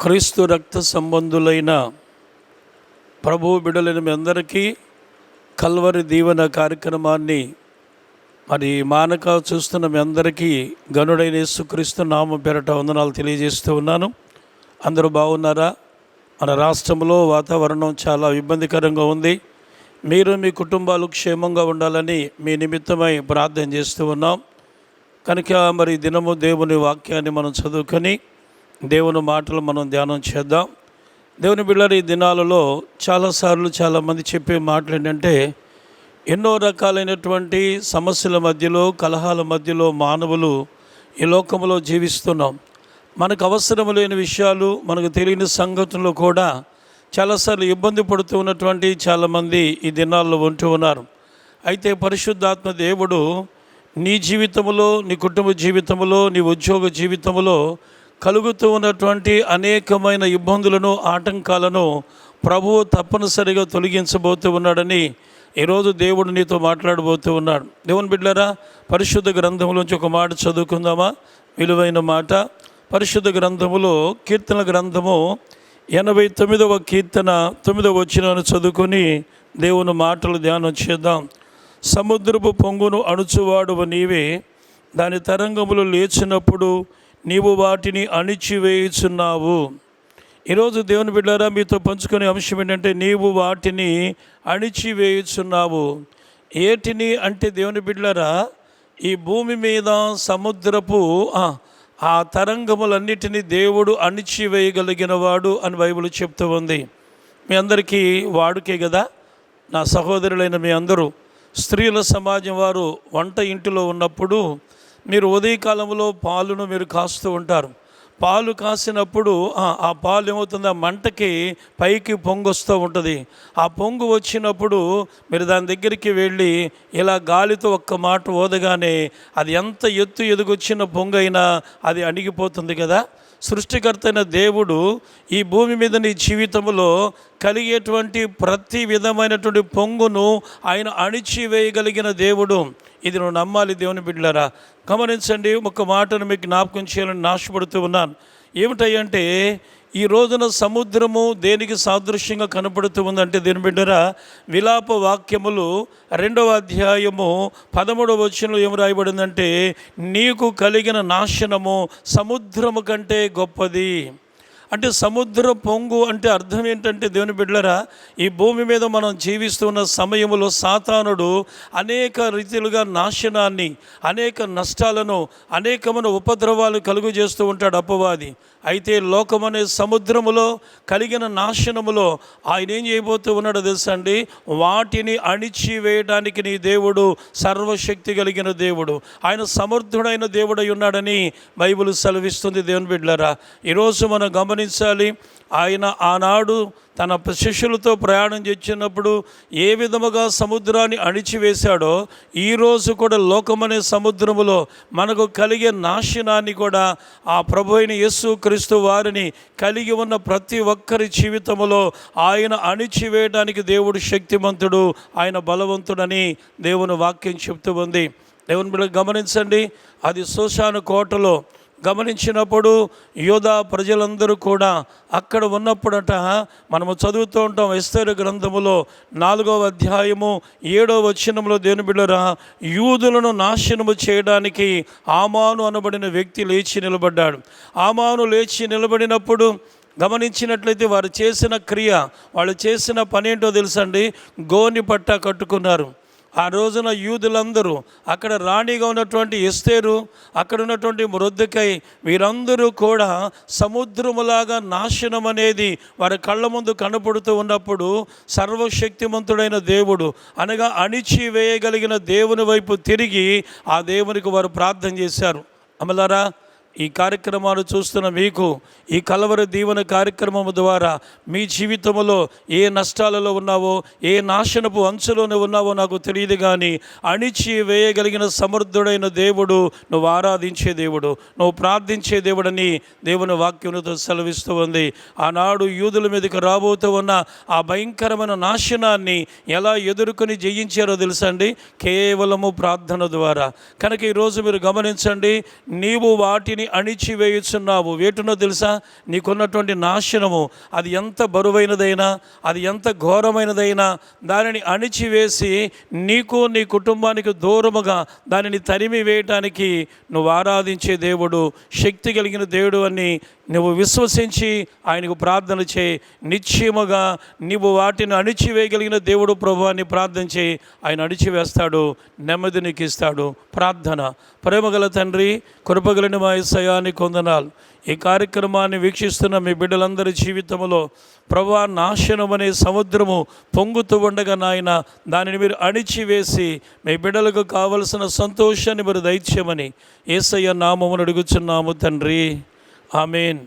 క్రీస్తు రక్త సంబంధులైన ప్రభు బిడలైన మీ అందరికీ కల్వరి దీవెన కార్యక్రమాన్ని మరి మానక చూస్తున్న మీ అందరికీ గనుడైన యేసుక్రీస్తు నామ పేరట వందనాలు తెలియజేస్తూ ఉన్నాను. అందరూ బాగున్నారా? మన రాష్ట్రంలో వాతావరణం చాలా ఇబ్బందికరంగా ఉంది. మీరు మీ కుటుంబాలు క్షేమంగా ఉండాలని మీ నిమిత్తమై ప్రార్థన చేస్తూ ఉన్నాం. కనుక మరి దినము దేవుని వాక్యాన్ని మనం చదువుకొని దేవుని మాటలు మనం ధ్యానం చేద్దాం. దేవుని బిళ్ళరి ఈ దినాలలో చాలాసార్లు చాలామంది చెప్పే మాటలు ఏంటంటే ఎన్నో రకాలైనటువంటి సమస్యల మధ్యలో కలహాల మధ్యలో మానవులు ఈ లోకంలో జీవిస్తున్నాం. మనకు అవసరం లేని విషయాలు మనకు తెలియని సంగతులు కూడా చాలాసార్లు ఇబ్బంది పడుతూ ఉన్నటువంటి చాలామంది ఈ దినాల్లో ఉంటూ ఉన్నారు. అయితే పరిశుద్ధాత్మ దేవుడు నీ జీవితంలో నీ కుటుంబ జీవితంలో నీ ఉద్యోగ జీవితంలో కలుగుతూ ఉన్నటువంటి అనేకమైన ఇబ్బందులను ఆటంకాలను ప్రభువు తప్పనిసరిగా తొలగించబోతూ ఉన్నాడని ఈరోజు దేవుడు నీతో మాట్లాడబోతూ ఉన్నాడు. దేవుని బిడ్డారా పరిశుద్ధ గ్రంథంలోంచి ఒక మాట చదువుకుందామా? విలువైన మాట. పరిశుద్ధ గ్రంథములో కీర్తన గ్రంథము ఎనభై తొమ్మిదవ కీర్తన తొమ్మిదవ వచ్చినాను చదువుకొని దేవుని మాటలు ధ్యానం చేద్దాం. సముద్రపు పొంగును అణుచువాడువ నీవే దాని తరంగములు లేచినప్పుడు నీవు వాటిని అణిచివేయుచున్నావు. ఈరోజు దేవుని బిడ్డారా మీతో పంచుకునే అంశం ఏంటంటే నీవు వాటిని అణిచివేయుచున్నావు. ఏటిని అంటే దేవుని బిడ్డారా ఈ భూమి మీద సముద్రపు ఆ, ఆ తరంగములన్నిటినీ దేవుడు అణిచివేయగలిగిన వాడు అని బైబిల్ చెప్తూ ఉంది. మీ అందరికీ వాడుకే కదా నా సహోదరులైన మీ అందరూ స్త్రీల సమాజం వారు వంట ఇంటిలో ఉన్నప్పుడు మీరు ఉదయకాలంలో పాలును మీరు కాస్తూ ఉంటారు. పాలు కాసినప్పుడు ఆ- పాలు ఏమవుతుంది? ఆ మంటకి పైకి పొంగు వస్తూ ఉంటుంది. ఆ పొంగు వచ్చినప్పుడు మీరు దాని దగ్గరికి వెళ్ళి ఇలా గాలితో ఒక్క మాట ఓదగానే అది ఎంత ఎత్తు ఎదుగొచ్చిన పొంగు అయినా అది అణిగిపోతుంది కదా? సృష్టికర్తైన దేవుడు ఈ భూమి మీద నీ జీవితంలో కలిగేటువంటి ప్రతి విధమైనటువంటి పొంగును ఆయన అణిచివేయగలిగిన దేవుడు. ఇది నువ్వు నమ్మాలి దేవుని బిడ్డలారా. గమనించండి ఒక మాటను మీకు జ్ఞాపకం చేయాలని నాశపడుతూ ఉన్నాను. ఏమిటంటే ఈ రోజున సముద్రము దేనికి సాదృశ్యంగా కనపడుతూ ఉందంటే దీని బిడ్డరా విలాప వాక్యములు రెండవ అధ్యాయము పదమూడవ వచనంలో ఏం రాయబడిందంటే నీకు కలిగిన నాశనము సముద్రము కంటే గొప్పది. అంటే సముద్ర పొంగు అంటే అర్థం ఏంటంటే దేవుని బిడ్డలరా ఈ భూమి మీద మనం జీవిస్తున్న సమయంలో సాతానుడు అనేక రీతిలుగా నాశనాన్ని అనేక నష్టాలను అనేకమైన ఉపద్రవాలు కలుగు చేస్తూ ఉంటాడు అపవాది. అయితే లోకమనే సముద్రములో కలిగిన నాశనములో ఆయన ఏం చేయబోతూ ఉన్నాడో తెలుసా అండి? వాటిని అణిచివేయడానికి నీ దేవుడు సర్వశక్తి కలిగిన దేవుడు. ఆయన సమర్థుడైన దేవుడై ఉన్నాడని బైబిల్ సెలవిస్తుంది దేవుని బిడ్డలరా. ఈరోజు మనం గమనించాలి. ఆయన ఆనాడు తన శిష్యులతో ప్రయాణం చేసినప్పుడు ఏ విధముగా సముద్రాన్ని అణిచివేశాడో ఈరోజు కూడా లోకమనే సముద్రములో మనకు కలిగే నాశనాన్ని కూడా ఆ ప్రభు అయిన యేసు క్రీస్తు వారిని కలిగి ఉన్న ప్రతి ఒక్కరి జీవితంలో ఆయన అణిచివేయడానికి దేవుడు శక్తిమంతుడు ఆయన బలవంతుడని దేవుని వాక్యం చెప్తూ ఉంది. దేవుని బిడ్డ గమనించండి. అది సుశాను కోటలో గమనించినప్పుడు యోధా ప్రజలందరూ కూడా అక్కడ ఉన్నప్పుడట మనము చదువుతూ ఉంటాం ఎస్తేరు గ్రంథములో నాలుగవ అధ్యాయము ఏడవ వచనంలో దేని బిడ్డరా యూదులను నాశనము చేయడానికి ఆమాను అనబడిన వ్యక్తి లేచి నిలబడ్డాడు. ఆమాను లేచి నిలబడినప్పుడు గమనించినట్లయితే వారు చేసిన క్రియ వాళ్ళు చేసిన పని ఏంటో తెలుసండి? గోని పట్ట కట్టుకున్నారు. ఆ రోజున యూదులందరూ అక్కడ రాణిగా ఉన్నటువంటి ఎస్తేరు అక్కడ ఉన్నటువంటి మృద్దుకై వీరందరూ కూడా సముద్రములాగా నాశనం అనేది వారి కళ్ళ ముందు కనపడుతూ ఉన్నప్పుడు సర్వశక్తిమంతుడైన దేవుడు అనగా అణిచివేయగలిగిన దేవుని వైపు తిరిగి ఆ దేవునికి వారు ప్రార్థన చేశారు. అమలారా ఈ కార్యక్రమాలు చూస్తున్న మీకు ఈ కలవర దీవెన కార్యక్రమం ద్వారా మీ జీవితంలో ఏ నష్టాలలో ఉన్నావో ఏ నాశనపు అంచులోనే ఉన్నావో నాకు తెలియదు కానీ అణిచి వేయగలిగిన సమర్థుడైన దేవుడు నువ్వు ఆరాధించే దేవుడు నువ్వు ప్రార్థించే దేవుడని దేవుని వాక్యములతో సెలవిస్తూ ఉంది. ఆనాడు యూదుల మీదకి రాబోతూ ఉన్న ఆ భయంకరమైన నాశనాన్ని ఎలా ఎదుర్కొని జయించారో తెలుసండి? కేవలము ప్రార్థన ద్వారా. కనుక ఈరోజు మీరు గమనించండి నీవు వాటిని అణిచివేయుచున్నావు. వేటునో తెలుసా? నీకున్నటువంటి నాశనము. అది ఎంత బరువైనదైనా అది ఎంత ఘోరమైనదైనా దానిని అణిచివేసి నీకు నీ కుటుంబానికి దూరముగా దానిని తరిమి వేయటానికి నువ్వు ఆరాధించే దేవుడు శక్తి కలిగిన దేవుడు అని నువ్వు విశ్వసించి ఆయనకు ప్రార్థన చేయి. నిశ్చయముగా నీవు వాటిని అణిచివేయగలిగిన దేవుడు ప్రభు అని ప్రార్థన చేయి. ఆయన అణిచివేస్తాడు నెమ్మది నీకు ఇస్తాడు ప్రార్థన. ప్రేమగల తండ్రి కృపగలని మా ఇసయాన్ని కొందనాలు ఈ కార్యక్రమాన్ని వీక్షిస్తున్న మీ బిడ్డలందరి జీవితంలో ప్రభా నాశనం అనే సముద్రము పొంగుతూ ఉండగా నాయన దానిని మీరు అణిచివేసి మీ బిడ్డలకు కావలసిన సంతోషాన్ని మీరు దైత్యమని ఏసయ్య నామమును అడుగుచున్నాము తండ్రి. ఆమెన్